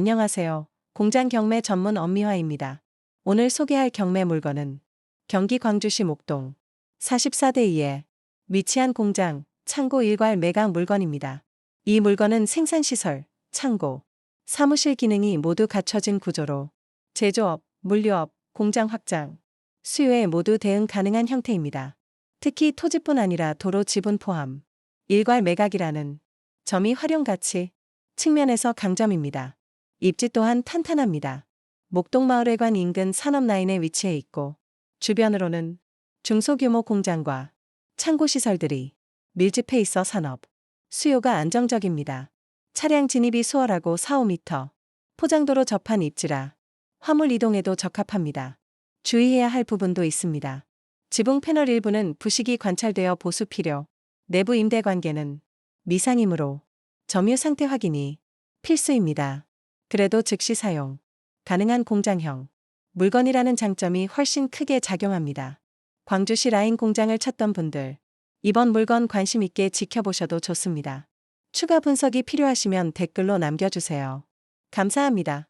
안녕하세요. 공장 경매 전문 엄미화입니다. 오늘 소개할 경매 물건은 경기 광주시 목동 44대 2에 위치한 공장 창고 일괄 매각 물건입니다. 이 물건은 생산시설, 창고, 사무실 기능이 모두 갖춰진 구조로 제조업, 물류업, 공장 확장, 수요에 모두 대응 가능한 형태입니다. 특히 토지뿐 아니라 도로 지분 포함, 일괄 매각이라는 점이 활용 가치 측면에서 강점입니다. 입지 또한 탄탄합니다. 목동마을회관 인근 산업라인에 위치해 있고 주변으로는 중소규모 공장과 창고시설들이 밀집해 있어 산업, 수요가 안정적입니다. 차량 진입이 수월하고 4, 5m, 포장도로 접한 입지라 화물 이동에도 적합합니다. 주의해야 할 부분도 있습니다. 지붕 패널 일부는 부식이 관찰되어 보수 필요, 내부 임대 관계는 미상이므로 점유 상태 확인이 필수입니다. 그래도 즉시 사용 가능한 공장형 물건이라는 장점이 훨씬 크게 작용합니다. 광주시 라인 공장을 찾던 분들 이번 물건 관심 있게 지켜보셔도 좋습니다. 추가 분석이 필요하시면 댓글로 남겨주세요. 감사합니다.